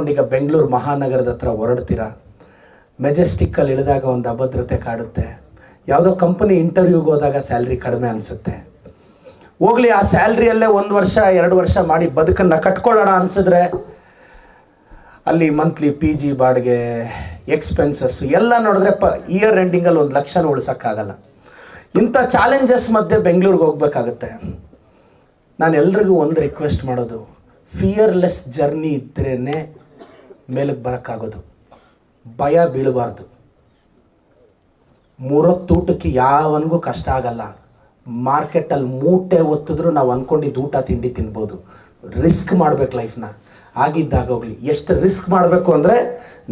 ಈಗ ಬೆಂಗಳೂರು ಮಹಾನಗರದ ಹತ್ರ ಹೊರಡ್ತೀರಾ? ಮೆಜೆಸ್ಟಿಕ್ಕಲ್ಲಿ ಇಳಿದಾಗ ಒಂದು ಅಭದ್ರತೆ ಕಾಡುತ್ತೆ. ಯಾವುದೋ ಕಂಪನಿ ಇಂಟರ್ವ್ಯೂಗೆ ಹೋದಾಗ ಸ್ಯಾಲ್ರಿ ಕಡಿಮೆ ಅನಿಸುತ್ತೆ. ಹೋಗ್ಲಿ, ಆ ಸ್ಯಾಲ್ರಿಯಲ್ಲೇ ಒಂದು ವರ್ಷ, ಎರಡು ವರ್ಷ ಮಾಡಿ ಬದುಕನ್ನು ಕಟ್ಕೊಳ್ಳೋಣ ಅನಿಸಿದ್ರೆ ಅಲ್ಲಿ ಮಂತ್ಲಿ ಪಿ ಜಿ ಬಾಡಿಗೆ ಎಕ್ಸ್ಪೆನ್ಸಸ್ ಎಲ್ಲ ನೋಡಿದ್ರೆ ಪ ಇಯರ್ ಎಂಡಿಂಗಲ್ಲಿ ಒಂದು ಲಕ್ಷನ ಉಳ್ಸೋಕ್ಕಾಗಲ್ಲ. ಇಂಥ ಚಾಲೆಂಜಸ್ ಮಧ್ಯೆ ಬೆಂಗಳೂರಿಗೆ ಹೋಗ್ಬೇಕಾಗುತ್ತೆ. ನಾನು ಎಲ್ರಿಗೂ ಒಂದು ರಿಕ್ವೆಸ್ಟ್ ಮಾಡೋದು ಫಿಯರ್ಲೆಸ್ ಜರ್ನಿ ಇದ್ರೇ ಮೇಲಕ್ಕೆ ಬರೋಕ್ಕಾಗೋದು. ಭಯ ಬೀಳಬಾರ್ದು. ಮೂರೊತ್ತೂಟಕ್ಕೆ ಯಾವನಿಗೂ ಕಷ್ಟ ಆಗಲ್ಲ. ಮಾರ್ಕೆಟಲ್ಲಿ ಮೂಟೆ ಒತ್ತಿದ್ರು ನಾವು ಅಂದ್ಕೊಂಡಿದ್ದು ಊಟ ತಿಂಡಿ ತಿನ್ಬೋದು. ರಿಸ್ಕ್ ಮಾಡ್ಬೇಕು ಲೈಫ್ನ ಆಗಿದ್ದಾಗ ಹೋಗಲಿ, ಎಷ್ಟು ರಿಸ್ಕ್ ಮಾಡಬೇಕು ಅಂದರೆ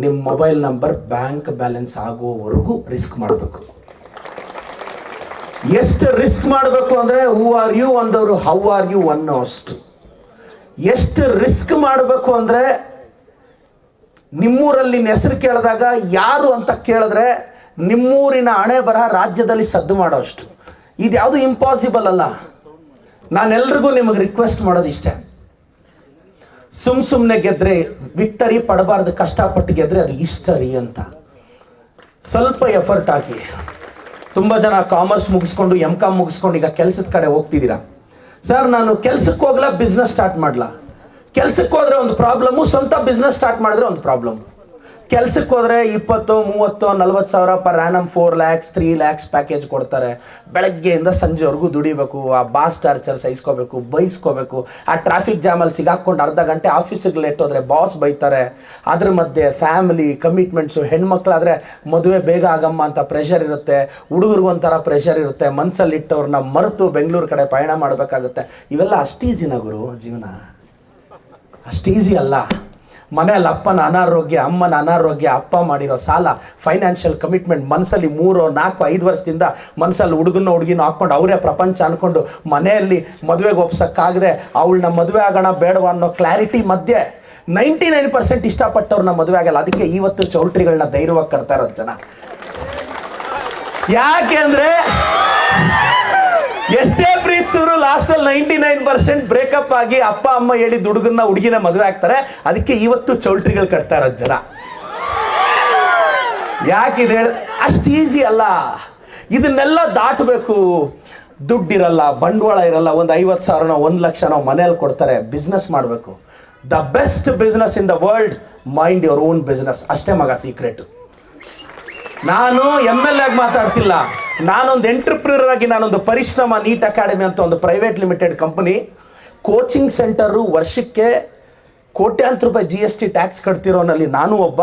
ನಿಮ್ಮ ಮೊಬೈಲ್ ನಂಬರ್ ಬ್ಯಾಂಕ್ ಬ್ಯಾಲೆನ್ಸ್ ಆಗುವವರೆಗೂ ರಿಸ್ಕ್ ಮಾಡಬೇಕು. ಎಷ್ಟು ರಿಸ್ಕ್ ಮಾಡಬೇಕು ಅಂದರೆ ಹೂ ಆರ್ ಯು ಒಂದವರು ಹೌ ಆರ್ ಯು ಅನ್ನೋ ಅಷ್ಟು ಎಷ್ಟು ರಿಸ್ಕ್ ಮಾಡಬೇಕು ಅಂದರೆ ನಿಮ್ಮೂರಲ್ಲಿ ಹೆಸರು ಕೇಳಿದಾಗ ಯಾರು ಅಂತ ಕೇಳಿದ್ರೆ ನಿಮ್ಮೂರಿನ ಹಣೆ ಬರಹ ರಾಜ್ಯದಲ್ಲಿ ಸದ್ದು ಮಾಡೋ ಅಷ್ಟು ಇದು ಯಾವುದು ಇಂಪಾಸಿಬಲ್ ಅಲ್ಲ. ನಾನೆಲ್ರಿಗೂ ನಿಮಗೆ ರಿಕ್ವೆಸ್ಟ್ ಮಾಡೋದು ಇಷ್ಟೇ. ಸುಮ್ ಸುಮ್ಮನೆ ಗೆದ್ರೆ ವಿಕ್ಟರಿ ಪಡಬಾರ್ದು, ಕಷ್ಟಪಟ್ಟು ಗೆದ್ರೆ ಅದು ಇಷ್ಟರಿ ಅಂತ. ಸ್ವಲ್ಪ ಎಫರ್ಟ್ ಹಾಕಿ. ತುಂಬ ಜನ ಕಾಮರ್ಸ್ ಮುಗಿಸ್ಕೊಂಡು ಎಂ ಕಾಮ್ ಮುಗಿಸ್ಕೊಂಡು ಈಗ ಕೆಲಸದ ಕಡೆ ಹೋಗ್ತಿದ್ದೀರಾ. ಸರ್ ನಾನು ಕೆಲ್ಸಕ್ಕೆ ಹೋಗ್ಲಾ ಬಿಸ್ನೆಸ್ ಸ್ಟಾರ್ಟ್ ಮಾಡ್ಲಾ? ಕೆಲ್ಸಕ್ಕೆ ಹೋದ್ರೆ ಒಂದು ಪ್ರಾಬ್ಲಮ್ಮು ಸ್ವಂತ ಬಿಸ್ನೆಸ್ ಸ್ಟಾರ್ಟ್ ಮಾಡಿದ್ರೆ ಒಂದು ಪ್ರಾಬ್ಲಮ್ ಕೆಲ್ಸಕ್ಕೆ ಹೋದ್ರೆ ಇಪ್ಪತ್ತು, ಮೂವತ್ತು, ನಲ್ವತ್ತು ಸಾವಿರ per annum four lakhs three lakhs package ಕೊಡ್ತಾರೆ. ಬೆಳಗ್ಗೆಯಿಂದ ಸಂಜೆವರೆಗೂ ದುಡಿಬೇಕು, ಆ ಬಾಸ್ ಟಾರ್ಚರ್ ಸಹಿಸ್ಕೋಬೇಕು, ಬೈಸ್ಕೋಬೇಕು. ಆ ಟ್ರಾಫಿಕ್ ಜಾಮಲ್ಲಿ ಸಿಗಾಕೊಂಡು ಅರ್ಧ ಗಂಟೆ ಆಫೀಸಿಗೆ ಲೇಟ್ ಹೋದ್ರೆ ಬಾಸ್ ಬೈತಾರೆ. ಅದ್ರ ಮಧ್ಯೆ ಫ್ಯಾಮಿಲಿ ಕಮಿಟ್ಮೆಂಟ್ಸು ಹೆಣ್ಮಕ್ಳಾದ್ರೆ ಮದುವೆ ಬೇಗ ಆಗಮ್ಮ ಅಂತ ಪ್ರೆಷರ್ ಇರುತ್ತೆ. ಹುಡುಗರಿಗೂ ಒಂಥರ ಪ್ರೆಷರ್ ಇರುತ್ತೆ. ಮನಸ್ಸಲ್ಲಿ ಇಟ್ಟವ್ರನ್ನ ಮರೆತು ಬೆಂಗಳೂರು ಕಡೆ ಪಯಣ ಮಾಡಬೇಕಾಗುತ್ತೆ. ಇವೆಲ್ಲ ಅಷ್ಟು ಈಸಿನ ಗುರು, ಜೀವನ. ಅಷ್ಟು ಈಸಿ ಅಲ್ಲ. ಮನೆಯಲ್ಲಿ ಅಪ್ಪನ ಅನಾರೋಗ್ಯ, ಅಮ್ಮನ ಅನಾರೋಗ್ಯ, ಅಪ್ಪ ಮಾಡಿರೋ ಸಾಲ ಫೈನಾನ್ಷಿಯಲ್ ಕಮಿಟ್ಮೆಂಟ್ ಮನಸ್ಸಲ್ಲಿ ಮೂರು, ನಾಲ್ಕು, ಐದು ವರ್ಷದಿಂದ ಮನಸ್ಸಲ್ಲಿ ಹುಡುಗನ ಹುಡುಗಿನ ಹಾಕ್ಕೊಂಡು ಅವರೇ ಪ್ರಪಂಚ ಅಂದ್ಕೊಂಡು ಮನೆಯಲ್ಲಿ ಮದುವೆಗೆ ಒಪ್ಸೋಕ್ಕಾಗದೆ ಅವಳನ್ನ ಮದುವೆ ಆಗೋಣ ಬೇಡವಾ ಅನ್ನೋ ಕ್ಲಾರಿಟಿ ಮಧ್ಯೆ ನೈಂಟಿ ನೈನ್ ಪರ್ಸೆಂಟ್ ಇಷ್ಟಪಟ್ಟವ್ರನ್ನ ಮದುವೆ ಆಗಲ್ಲ. ಅದಕ್ಕೆ ಇವತ್ತು ಚೌಲ್ಟ್ರಿಗಳನ್ನ ಧೈರ್ಯವಾಗಿ ಕಟ್ತಾ ಇರೋದು ಜನ. ಯಾಕೆ ಅಂದ್ರೆ ಎಷ್ಟೇ ಇವರು ಲಾಸ್ಟ್ ಅಲ್ಲಿ ನೈಂಟಿ ನೈನ್ ಪರ್ಸೆಂಟ್ ಬ್ರೇಕಪ್ ಆಗಿ ಅಪ್ಪ, ಅಮ್ಮ ಹೇಳಿದ ಹುಡುಗನ್ನ ಹುಡುಗಿನ ಮದುವೆ ಆಗ್ತಾರೆ. ಅದಕ್ಕೆ ಇವತ್ತು ಚೌಲ್ಟ್ರಿಗಳು ಕಟ್ತಾ ಇರೋದು ಜನ. ಯಾಕಿದೆ ಅಷ್ಟು ಈಸಿ ಅಲ್ಲ. ಇದನ್ನೆಲ್ಲ ದಾಟಬೇಕು. ದುಡ್ಡಿರಲ್ಲ, ಬಂಡವಾಳ ಇರಲ್ಲ. ಒಂದು ಐವತ್ತು ಸಾವಿರನೋ, ಒಂದು ಲಕ್ಷನೋ ಮನೇಲಿ ಕೊಡ್ತಾರೆ. ಬಿಸ್ನೆಸ್ ಮಾಡಬೇಕು. The best business in the world mind your own business ಅಷ್ಟೇ ಮಗ ಸೀಕ್ರೆಟ್ ನಾನು ಎಂ ಎಲ್ ಎಗ್ ಮಾತಾಡ್ತಿಲ್ಲ. ನಾನೊಂದು ಎಂಟರ್ಪ್ರಿನರ್ ಆಗಿ ನಾನೊಂದು ಪರಿಶ್ರಮ ನೀಟ್ ಅಕಾಡೆಮಿ ಅಂತ ಒಂದು private limited company coaching centre ವರ್ಷಕ್ಕೆ ಕೋಟ್ಯಾಂತರ ರೂಪಾಯಿ ಜಿ ಎಸ್ ಟಿ ಟ್ಯಾಕ್ಸ್ ಕಟ್ತಿರೋನಲ್ಲಿ ನಾನು ಒಬ್ಬ.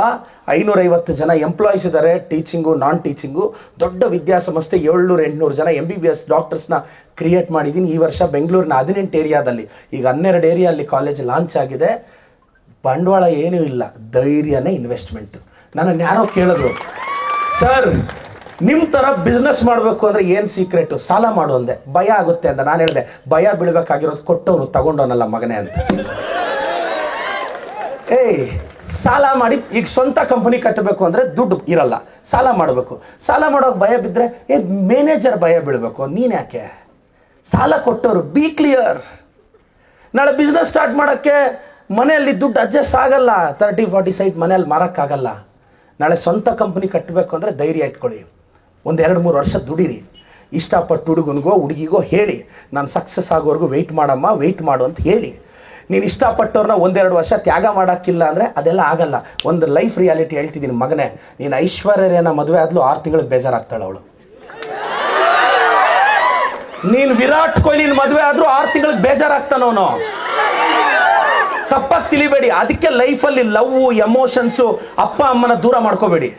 ಐನೂರೈವತ್ತು ಜನ ಎಂಪ್ಲಾಯೀಸ್ ಇದ್ದಾರೆ ಟೀಚಿಂಗು ನಾನ್ ಟೀಚಿಂಗು ದೊಡ್ಡ ವಿದ್ಯಾಸಂಸ್ಥೆ, ಏಳ್ನೂರು ಎಂಟುನೂರು ಜನ ಎಂ ಬಿ ಬಿ ಎಸ್ ಡಾಕ್ಟರ್ಸ್ನ ಕ್ರಿಯೇಟ್ ಮಾಡಿದ್ದೀನಿ ಈ ವರ್ಷ ಬೆಂಗಳೂರಿನ ಹದಿನೆಂಟು ಏರಿಯಾದಲ್ಲಿ. ಈಗ ಹನ್ನೆರಡು ಏರಿಯಲ್ಲಿ ಕಾಲೇಜ್ ಲಾಂಚ್ ಆಗಿದೆ. ಬಂಡವಾಳ ಏನೂ ಇಲ್ಲ, ಧೈರ್ಯನೇ ಇನ್ವೆಸ್ಟ್ಮೆಂಟು ನನ್ನನ್ನು ಯಾರೋ ಕೇಳಿದ್ರು ಸರ್ ನಿಮ್ಮ ಥರ ಬಿಸ್ನೆಸ್ ಮಾಡಬೇಕು ಅಂದರೆ ಏನು ಸೀಕ್ರೆಟು ಸಾಲ ಮಾಡು ಅಂದೆ. ಭಯ ಆಗುತ್ತೆ ಅಂತ ನಾನು ಹೇಳಿದೆ. ಭಯ ಬೀಳಬೇಕಾಗಿರೋದು ಕೊಟ್ಟವನು, ತಗೊಂಡವನಲ್ಲ ಮಗನೇ ಅಂತ. ಏಯ್, ಸಾಲ ಮಾಡಿ ಈಗ ಸ್ವಂತ ಕಂಪನಿ ಕಟ್ಟಬೇಕು ಅಂದರೆ ದುಡ್ಡು ಇರಲ್ಲ. ಸಾಲ ಮಾಡಬೇಕು. ಸಾಲ ಮಾಡೋಕೆ ಭಯ ಬಿದ್ದರೆ ಏ ಮ್ಯಾನೇಜರ್ ಭಯ ಬೀಳಬೇಕು. ನೀನು ಯಾಕೆ? ಸಾಲ ಕೊಟ್ಟವರು ಬಿ ಕ್ಲಿಯರ್ ನಾಳೆ ಬಿಸ್ನೆಸ್ ಸ್ಟಾರ್ಟ್ ಮಾಡೋಕ್ಕೆ ಮನೆಯಲ್ಲಿ ದುಡ್ಡು ಅಡ್ಜಸ್ಟ್ ಆಗಲ್ಲ. ತರ್ಟಿ ಫಾರ್ಟಿ ಸೈಟ್ ಮನೆಯಲ್ಲಿ ಮಾರೋಕ್ಕಾಗಲ್ಲ. ನಾಳೆ ಸ್ವಂತ ಕಂಪನಿ ಕಟ್ಟಬೇಕು ಅಂದರೆ ಧೈರ್ಯ ಇಟ್ಕೊಳ್ಳಿ. ಒಂದು ಎರಡು ಮೂರು ವರ್ಷ ದುಡೀರಿ. ಇಷ್ಟಪಟ್ಟು ಹುಡುಗನಿಗೋ, ಹುಡುಗಿಗೋ ಹೇಳಿ, ನಾನು ಸಕ್ಸಸ್ ಆಗೋವರೆಗೂ ವೆಯ್ಟ್ ಮಾಡಮ್ಮ ವೆಯ್ಟ್ ಮಾಡು ಅಂತ ಹೇಳಿ. ನೀನು ಇಷ್ಟಪಟ್ಟವ್ರನ್ನ ಒಂದೆರಡು ವರ್ಷ ತ್ಯಾಗ ಮಾಡೋಕ್ಕಿಲ್ಲ ಅಂದರೆ ಅದೆಲ್ಲ ಆಗಲ್ಲ. ಒಂದು ಲೈಫ್ ರಿಯಾಲಿಟಿ ಹೇಳ್ತಿದ್ದೀನಿ ಮಗನೇ. ನೀನು ಐಶ್ವರ್ಯನ ಮದುವೆ ಆದಲು ಆರು ತಿಂಗಳು ಬೇಜಾರಾಗ್ತಾಳೆ ಅವಳು. ನೀನು ವಿರಾಟ್ ಕೊಹ್ಲಿನ ಮದುವೆ ಆದರೂ ಆರು ತಿಂಗಳಿಗೆ ಬೇಜಾರಾಗ್ತಾನವನು ತಪ್ಪಾಗಿ ತಿಳಿಬೇಡಿ. ಅದಕ್ಕೆ ಲೈಫಲ್ಲಿ ಲವ್ ಎಮೋಷನ್ಸು ಅಪ್ಪ ಅಮ್ಮನ ದೂರ ಮಾಡ್ಕೋಬೇಡಿ.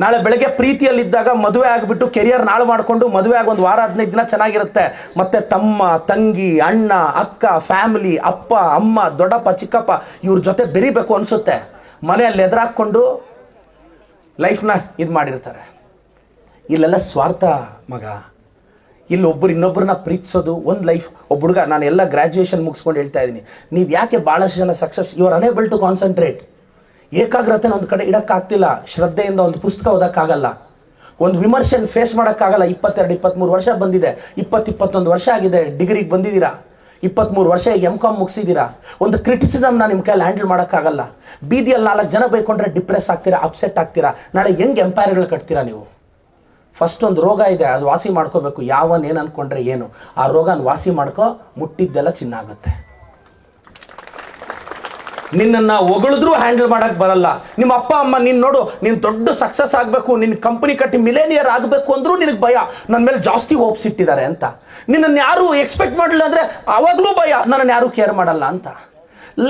ನಾಳೆ ಬೆಳಗ್ಗೆ ಪ್ರೀತಿಯಲ್ಲಿದ್ದಾಗ ಮದುವೆ ಆಗಿಬಿಟ್ಟು ಕೆರಿಯರ್ ನಾಳು ಮಾಡಿಕೊಂಡು ಮದುವೆ ಆಗಿ ಒಂದು ವಾರ ಹದಿನೈದು ದಿನ ಚೆನ್ನಾಗಿರುತ್ತೆ. ಮತ್ತೆ ತಮ್ಮ, ತಂಗಿ, ಅಣ್ಣ, ಅಕ್ಕ, ಫ್ಯಾಮಿಲಿ, ಅಪ್ಪ, ಅಮ್ಮ, ದೊಡ್ಡಪ್ಪ, ಚಿಕ್ಕಪ್ಪ ಇವ್ರ ಜೊತೆ ಬೆರಿಬೇಕು ಅನಿಸುತ್ತೆ. ಮನೆಯಲ್ಲಿ ಎದುರಾಕ್ಕೊಂಡು ಲೈಫ್ನ ಇದು ಮಾಡಿರ್ತಾರೆ. ಇಲ್ಲೆಲ್ಲ ಸ್ವಾರ್ಥ ಮಗ. ಇಲ್ಲಿ ಒಬ್ಬರು ಇನ್ನೊಬ್ಬರನ್ನ ಪ್ರೀತಿಸೋದು ಒಂದು ಲೈಫ್. ಒಬ್ಬ ಹುಡುಗ, ನಾನು ಎಲ್ಲ ಗ್ರ್ಯಾಜುಯೇಷನ್ ಮುಗಿಸ್ಕೊಂಡು ಹೇಳ್ತಾ ಇದ್ದೀನಿ. ನೀವು ಯಾಕೆ ಭಾಳಷ್ಟು ಜನ success your unable to concentrate ಏಕಾಗ್ರತೆನ ಒಂದು ಕಡೆ ಇಡೋಕ್ಕಾಗ್ತಿಲ್ಲ, ಶ್ರದ್ಧೆಯಿಂದ ಒಂದು ಪುಸ್ತಕ ಓದೋಕ್ಕಾಗಲ್ಲ. ಒಂದು ವಿಮರ್ಶೆನ ಫೇಸ್ ಮಾಡೋಕ್ಕಾಗಲ್ಲ. ಇಪ್ಪತ್ತೆರಡು ಇಪ್ಪತ್ತ್ಮೂರು ವರ್ಷ ಬಂದಿದೆ. ಇಪ್ಪತ್ತು ಇಪ್ಪತ್ತೊಂದು ವರ್ಷ ಆಗಿದೆ. ಡಿಗ್ರಿಗೆ ಬಂದಿದ್ದೀರಾ? ಇಪ್ಪತ್ತ್ಮೂರು ವರ್ಷ ಈಗ ಎಂ ಕಾಮ್ ಮುಗಿಸಿದ್ದೀರಾ? ಒಂದು ಕ್ರಿಟಿಸಿಸಮ್ನ ನಿಮ್ಮ ಕೈಯಲ್ಲಿ ಹ್ಯಾಂಡಲ್ ಮಾಡೋಕ್ಕಾಗಲ್ಲ. ಬೀದಿಯಲ್ಲಿ ನಾಲ್ಕು ಜನ ಬೈಕೊಂಡ್ರೆ ಡಿಪ್ರೆಸ್ ಆಗ್ತೀರಾ ಅಪ್ಸೆಟ್ ಆಗ್ತೀರಾ? ನಾಳೆ ಹೆಂಗೆ ಎಂಪೈರ್ಗಳು ಕಟ್ತೀರಾ ನೀವು? ಫಸ್ಟ್ ಒಂದು ರೋಗ ಇದೆ, ಅದು ವಾಸಿ ಮಾಡ್ಕೋಬೇಕು. ಯಾವನ್ ಏನು ಅನ್ಕೊಂಡ್ರೆ ಏನು? ಆ ರೋಗನ ವಾಸಿ ಮಾಡ್ಕೋ, ಮುಟ್ಟಿದ್ದೆಲ್ಲ ಚಿನ್ನ ಆಗುತ್ತೆ. ನಿನ್ನನ್ನು ಹೊಗಳಿದ್ರೂ ಹ್ಯಾಂಡಲ್ ಮಾಡೋಕ್ಕೆ ಬರಲ್ಲ. ನಿಮ್ಮ ಅಪ್ಪ, ಅಮ್ಮ, ನೀನು ನೋಡು, ನೀನು ದೊಡ್ಡ ಸಕ್ಸಸ್ ಆಗಬೇಕು ನಿನ್ನ ಕಂಪನಿ ಕಟ್ಟಿ ಮಿಲೇನಿಯರ್ ಆಗಬೇಕು ಅಂದರೂ ನಿನಗೆ ಭಯ. ನನ್ನ ಮೇಲೆ ಜಾಸ್ತಿ ಹೋಪ್ಸ್ ಇಟ್ಟಿದ್ದಾರೆ ಅಂತ. ನಿನ್ನನ್ನು ಯಾರು ಎಕ್ಸ್ಪೆಕ್ಟ್ ಮಾಡಲಿಲ್ಲ ಅಂದರೆ ಆವಾಗಲೂ ಭಯ. ನನ್ನನ್ನು ಯಾರೂ ಕೇರ್ ಮಾಡಲ್ಲ ಅಂತ.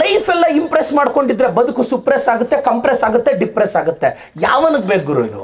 ಲೈಫ್ ಎಲ್ಲ ಇಂಪ್ರೆಸ್ ಮಾಡ್ಕೊಂಡಿದ್ರೆ ಬದುಕು ಸುಪ್ರೆಸ್ ಆಗುತ್ತೆ ಕಂಪ್ರೆಸ್ ಆಗುತ್ತೆ ಡಿಪ್ರೆಸ್ ಆಗುತ್ತೆ. ಯಾವನಿಗೆ ಬೇಕು ಗುರು ಇದು?